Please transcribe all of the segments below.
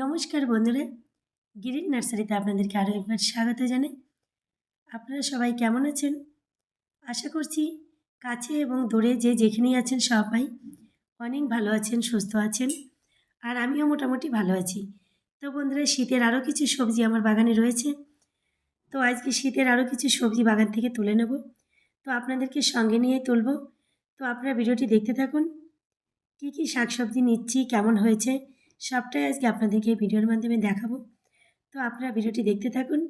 নমস্কার বন্ধুরা, গিরিন নার্সারিতে আপনাদেরকে আরও একবার স্বাগত জানাই। আপনারা সবাই কেমন আছেন? আশা করছি কাছে এবং দূরে যে যেখানেই আছেন সবাই অনেক ভালো আছেন, সুস্থ আছেন, আর আমিও মোটামুটি ভালো আছি। তো বন্ধুরা, শীতের আরও কিছু সবজি আমার বাগানে রয়েছে। তো আজকে শীতের আরও কিছু সবজি বাগান থেকে তুলে নেব। তো আপনাদেরকে সঙ্গে নিয়ে তুলব। তো আপনারা ভিডিওটি দেখতে থাকুন। কী কী শাকসবজি নিচ্ছি, কেমন হয়েছে সবটাই আজকে আপনাদেরকে ভিডিওর মাধ্যমে দেখাবো। তো আপনারা ভিডিওটি দেখতে থাকুন।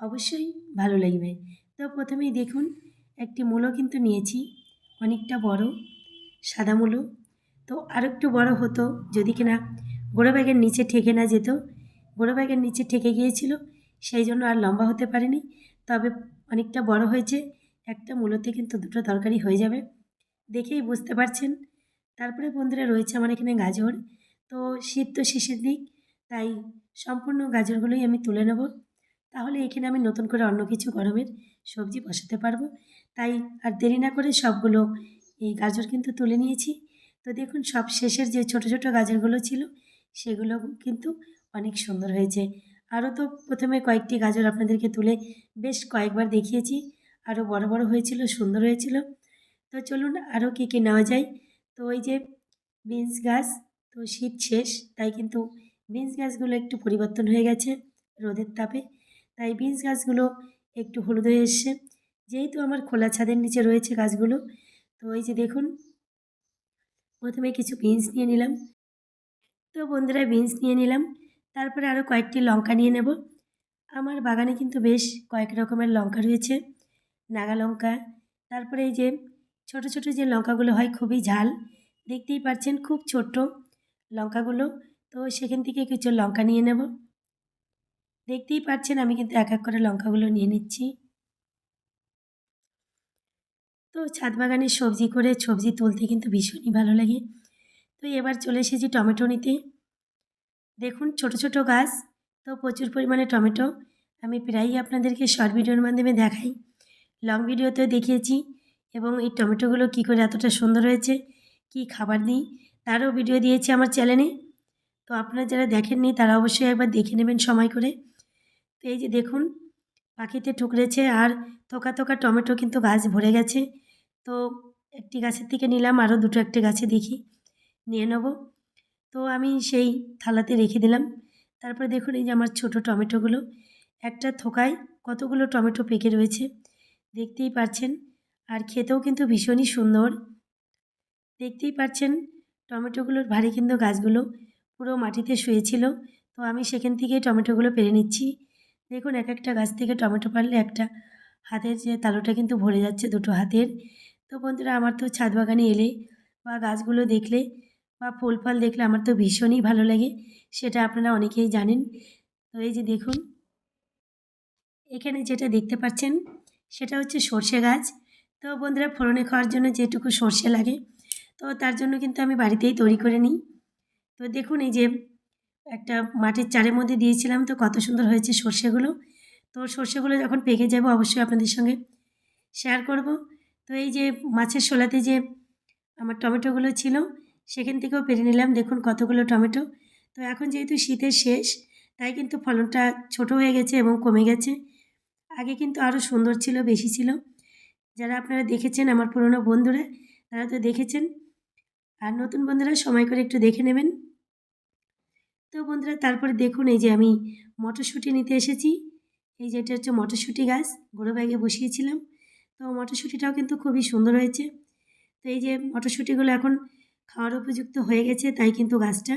অবশ্যই ভালো লাগবে। তো প্রথমেই দেখুন, একটি মূলো কিন্তু নিয়েছি, অনেকটা বড়, সাদা মূলো তো আর একটু বড় হতো, যদি কিনা গোড়ো ব্যাগের নিচে ঠেকে না যেত। গোড়ো ব্যাগের নিচে ঠেকে গিয়েছিল, সেই জন্য আর লম্বা হতে পারেনি। তবে অনেকটা বড় হয়েছে, একটা মূলোতে কিন্তু দুটো তরকারি হয়ে যাবে। দেখেই বুঝতে পারছেন। তারপরে বন্ধুরা রয়েছে আমার এখানে গাজর। তো শীত তো শেষের দিক, তাই সম্পূর্ণ গাজরগুলোই আমি তুলে নেব। তাহলে এখানে আমি নতুন করে অন্য কিছু গরমের সবজি বসাতে পারব। তাই আর দেরি না করে সবগুলো এই গাজর কিন্তু তুলে নিয়েছি। তো দেখুন, সব শেষের যে ছোট ছোট গাজরগুলো ছিল, সেগুলো কিন্তু অনেক সুন্দর হয়েছে। আরও তো প্রথমে কয়েকটি গাজর আপনাদেরকে তুলে বেশ কয়েকবার দেখিয়েছি। আরও বড় বড় হয়েছিল, সুন্দর হয়েছিল। তো চলুন আরও কী কী নেওয়া যায়। তো ওই যে বিনস গাছ তো শীত শেষ, তাই কিন্তু বিনস গাছগুলো একটু পরিবর্তন হয়ে গেছে রোদের তাপে। তাই বিনস গাছগুলো একটু হলুদ হয়ে এসছে। যেহেতু আমার খোলা ছাদের নিচে রয়েছে গাছগুলো, তো ওই যে দেখুন, প্রথমে কিছু বিনস নিয়ে নিলাম। তো বন্ধুরা, বিনস নিয়ে নিলাম। তারপরে আরও কয়েকটি লঙ্কা নিয়ে নেব। আমার বাগানে কিন্তু বেশ কয়েক রকমের লঙ্কা রয়েছে, নাগা লঙ্কা। তারপরে এই যে ছোট ছোট যে লঙ্কাগুলো হয়, খুবই ঝাল, দেখতেই পাচ্ছেন, খুব ছোট্ট। লঙ্কাগুলো। তো সেখান থেকে কিছু লঙ্কা নিয়ে নেব। দেখতেই পাচ্ছেন আমি কিন্তু এক এক করে লঙ্কাগুলো নিয়ে নিচ্ছি। তো ছাদ বাগানে সবজি করে সবজি তুলতে কিন্তু ভীষণই ভালো লাগে। তো এবার চলে এসেছি টমেটো নিতে। দেখুন ছোট ছোট গাছ, তো প্রচুর পরিমাণে টমেটো। আমি প্রায়ই আপনাদেরকে শর্ট ভিডিওর মাধ্যমে দেখাই। লং ভিডিওতেও দেখিয়েছি। এবং এই টমেটোগুলো কী করে এতটা সুন্দর হয়েছে, কি খাবার দিই তারও ভিডিও দিয়েছি আমার চ্যানেলে তো আপনারা যারা দেখেননি, তারা অবশ্যই একবার দেখে নেবেন সময় করে। তো এই যে দেখুন, পাখিতে ঠুকরেছে আর তোকা তোকা টমেটো কিন্তু গাছ ভরে গেছে। তো একটি গাছের থেকে নিলাম, আরও দুটো একটি গাছে দেখি, নিয়ে নেব। তো আমি সেই থালাতে রেখে দিলাম। তারপরে দেখুন এই যে আমার ছোট টমেটোগুলো, একটা থোকায় কতগুলো টমেটো পেকে রয়েছে, দেখতেই পাচ্ছেন আর খেতেও কিন্তু ভীষণই সুন্দর। দেখতেই পাচ্ছেন টমেটোগুলোর ভারী কিন্তু গাছগুলো পুরো মাটিতে শুয়েছিল। তো আমি সেখান থেকেই টমেটোগুলো পেরে নিচ্ছি। দেখুন, এক একটা গাছ থেকে টমেটো পারলে একটা হাতের যে তালুটা কিন্তু ভরে যাচ্ছে দুটো হাতের। তো বন্ধুরা, আমার তো ছাদ বাগানে এলে বা গাছগুলো দেখলে বা ফুল ফল দেখলে আমার তো ভীষণই ভালো লাগে, সেটা আপনারা অনেকেই জানেন। তো এই যে দেখুন, এখানে যেটা দেখতে পাচ্ছেন, সেটা হচ্ছে সর্ষে গাছ। তো বন্ধুরা, ফোড়নে খাওয়ার জন্য যেটুকু সর্ষে লাগে তো তার জন্য কিন্তু আমি বাড়িতেই তৈরি করে নিই। তো দেখুন এই যে একটা মাটির চারের মধ্যে দিয়েছিলাম তো কত সুন্দর হয়েছে সর্ষেগুলো। তো সর্ষেগুলো যখন পেকে যাব অবশ্যই আপনাদের সঙ্গে শেয়ার করব। তো এই যে মাছের শোলাতে যে আমার টমেটোগুলো ছিল, সেখান থেকেও পেরে নিলাম। দেখুন কতগুলো টমেটো। তো এখন যেহেতু শীতের শেষ, তাই কিন্তু ফলনটা ছোট হয়ে গেছে এবং কমে গেছে। আগে কিন্তু আরও সুন্দর ছিল, বেশি ছিল। যারা আপনারা দেখেছেন আমার পুরনো বন্ধুরা, তারা তো দেখেছেন। আর নতুন বন্ধুরা সময় করে একটু দেখে নেবেন। তো বন্ধুরা, তারপরে দেখুন এই যে আমি মটরশুঁটি নিতে এসেছি। এই যে এটা হচ্ছে মটরশুঁটি গাছ, বড়ো ব্যাগে বসিয়েছিলাম। তো মটরশুঁটিটাও কিন্তু খুবই সুন্দর হয়েছে। তো এই যে মটরশুঁটিগুলো এখন খাওয়ার উপযুক্ত হয়ে গেছে, তাই কিন্তু গাছটা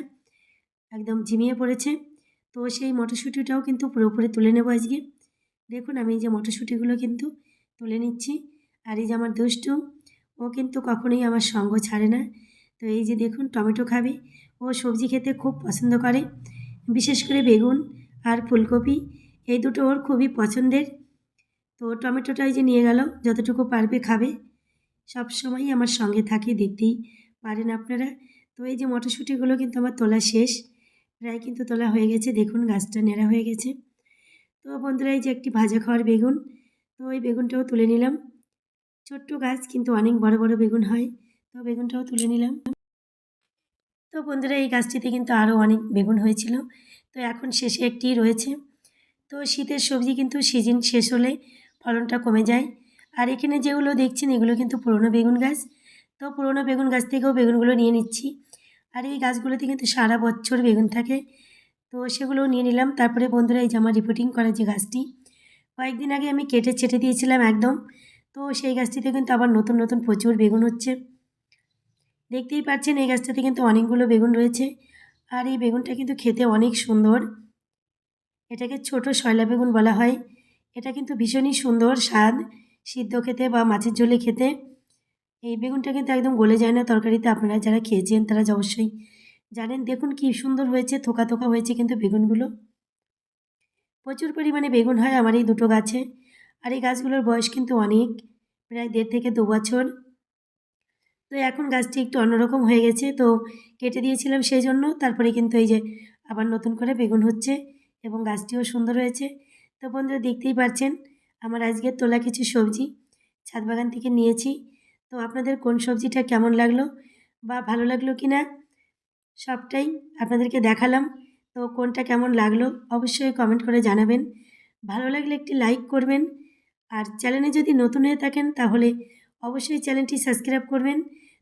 একদম ঝিমিয়ে পড়েছে। তো সেই মটরশুঁটিটাও কিন্তু পুরোপুরি তুলে নেব আজকে। দেখুন আমি এই যে মটরশুঁটিগুলো কিন্তু তুলে নিচ্ছি। আর এই যে আমার দুষ্টু, ও কিন্তু কখনোই আমার সঙ্গ ছাড়ে না। তো এই যে দেখুন, টমেটো খাবে ও সবজি খেতে খুব পছন্দ করে। বিশেষ করে বেগুন আর ফুলকপি, এই দুটো ওর খুবই পছন্দের। তো টমেটোটাই যে নিয়ে গেল, যতটুকু পারবে খাবে। সব সময়ই আমার সঙ্গে থাকে, দেখতেই পারেন আপনারা। তো এই যে মটরশুঁটিগুলো কিন্তু আমার তোলা শেষ। প্রায় কিন্তু তোলা হয়ে গেছে, দেখুন গাছটা নেড়া হয়ে গেছে। তো বন্ধুরা, এই যে একটি ভাজা খাওয়ার বেগুন, তো ওই বেগুনটাও তুলে নিলাম। ছোট্ট গাছ, কিন্তু অনেক বড় বড় বেগুন হয়। তো বেগুনটাও তুলে নিলাম। তো বন্ধুরা, এই গাছটিতে কিন্তু আরও অনেক বেগুন হয়েছিল। তো এখন শেষে একটি রয়েছে। তো শীতের সবজি কিন্তু সিজন শেষ হলে ফলনটা কমে যায়। আর এখানে যেগুলো দেখছেন, এগুলো কিন্তু পুরনো বেগুন গাছ। তো পুরনো বেগুন গাছ থেকেও বেগুনগুলো নিয়ে নিচ্ছি। আর এই গাছগুলোতে কিন্তু সারা বছর বেগুন থাকে। তো সেগুলো নিয়ে নিলাম। তারপরে বন্ধুরা, এই আমার রিপোর্টিং করা যে গাছটি, কয়েকদিন আগে আমি কেটে ছেটে দিয়েছিলাম একদম। তো সেই গাছটিতে কিন্তু আবার নতুন নতুন প্রচুর বেগুন হচ্ছে। দেখতেই পাচ্ছেন এই গাছটাতে কিন্তু অনেকগুলো বেগুন রয়েছে। আর এই বেগুনটা কিন্তু খেতে অনেক সুন্দর। এটাকে ছোট শয়লা বেগুন বলা হয়। এটা কিন্তু ভীষণই সুন্দর স্বাদ, সিদ্ধ খেতে বা মাছের ঝোলে খেতে। এই বেগুনটা কিন্তু একদম গলে যায় না তরকারিতে। আপনারা যারা খেয়েছেন তারা অবশ্যই জানেন। দেখুন কি সুন্দর হয়েছে, থোকা থোকা হয়েছে কিন্তু বেগুনগুলো। প্রচুর পরিমাণে বেগুন হয় আমার এই দুটো গাছে। আর এই গাছগুলোর বয়স কিন্তু অনেক, প্রায় দেড় থেকে দু বছর। তো এখন গাছটি একটু অন্যরকম হয়ে গেছে, তো কেটে দিয়েছিলাম সেই জন্য তারপরে কিন্তু এই যে আবার নতুন করে বেগুন হচ্ছে এবং গাছটিও সুন্দর হয়েছে। তো বন্ধুরা দেখতেই পাচ্ছেন আমার আজকের তোলা কিছু সবজি ছাদ বাগান থেকে নিয়েছি। তো আপনাদের কোন সবজিটা কেমন লাগল বা ভালো লাগল কি না সবটাই আপনাদেরকে দেখালাম। তো কোনটা কেমন লাগল অবশ্যই কমেন্ট করে জানাবেন। ভালো লাগলে একটি লাইক করবেন। আর চ্যানেলে যদি নতুন হয়ে থাকেন তাহলে অবশ্যই চ্যানেলটি সাবস্ক্রাইব করবেন।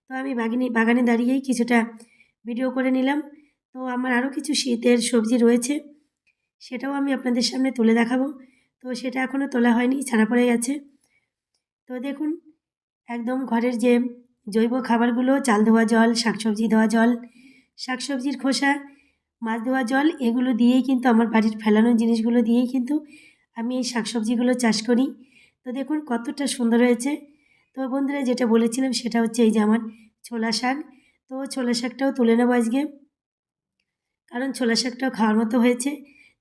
তো আমি বাগানে বাগানে দাঁড়িয়েই কিছুটা ভিডিও করে নিলাম। তো আমার আরও কিছু শীতের সবজি রয়েছে, সেটাও আমি আপনাদের সামনে তুলে দেখাবো। তো সেটা এখনও তোলা হয়নি ছাড়া পড়ে গেছে। তো দেখুন, একদম ঘরের যে জৈব খাবারগুলো, চাল ধোয়া জল, শাকসবজি ধোয়া জল, শাকসবজির খোসা, মাছ ধোয়া জল, এগুলো দিয়েই কিন্তু আমার বাড়ির ফেলানো জিনিসগুলো দিয়েই কিন্তু আমি এই শাকসবজিগুলো চাষ করি। তো দেখুন কতটা সুন্দর হয়েছে। তো বন্ধুরা যেটা বলেছিলাম সেটা হচ্ছে এই যে আমার ছোলা শাক। তো ছোলা শাকটাও তুলে নেব আজকে। কারণ ছোলা শাকটাও খাওয়ার মতো হয়েছে।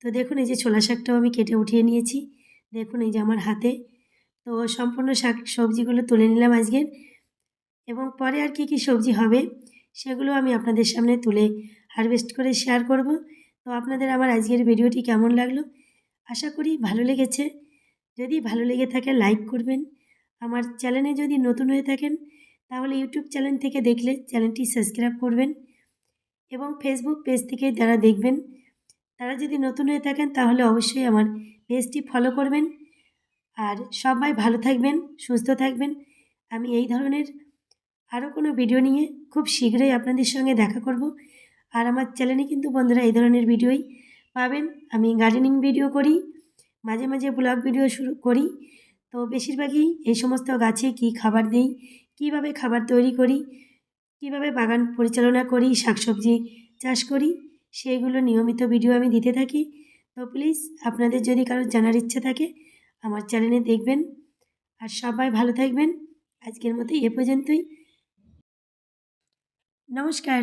তো দেখুন এই যে ছোলা শাকটাও আমি কেটে উঠিয়ে নিয়েছি। দেখুন এই যে আমার হাতে। তো সম্পূর্ণ শাক সবজিগুলো তুলে নিলাম আজকের এবং পরে আর কি কি সবজি হবে সেগুলো আমি আপনাদের সামনে তুলে হারভেস্ট করে শেয়ার করব। তো আপনাদের আমার আজকের ভিডিওটি কেমন লাগল? আশা করি ভালো লেগেছে। যদি ভালো লেগে থাকে লাইক করবেন। আমার চ্যানেলে যদি নতুন হয়ে থাকেন, তাহলে ইউটিউব চ্যানেল থেকে দেখলে চ্যানেলটি সাবস্ক্রাইব করবেন এবং ফেসবুক পেজ থেকে যারা দেখবেন, তারা যদি নতুন হয়ে থাকেন, তাহলে অবশ্যই আমার পেজটি ফলো করবেন। আর সবাই ভালো থাকবেন, সুস্থ থাকবেন। আমি এই ধরনের আরও কোনো ভিডিও নিয়ে খুব শীঘ্রই আপনাদের সঙ্গে দেখা করব। আর আমার চ্যানেলে কিন্তু বন্ধুরা এই ধরনের ভিডিওই পাবেন। আমি গার্ডেনিং ভিডিও করি, মাঝে মাঝে ব্লগ ভিডিও শুরু করি। তো বেশিরভাগই এই সমস্ত গাছে কি খাবার দিই, কীভাবে খাবার তৈরি করি, কীভাবে বাগান পরিচালনা করি, শাকসবজি চাষ করি সেইগুলো নিয়মিত ভিডিও আমি দিতে থাকি। তো প্লিজ আপনাদের যদি কারোর জানার ইচ্ছা থাকে, আমার চ্যানেলে দেখবেন। আর সবাই ভালো থাকবেন। আজকের মতো এ পর্যন্তই। নমস্কার।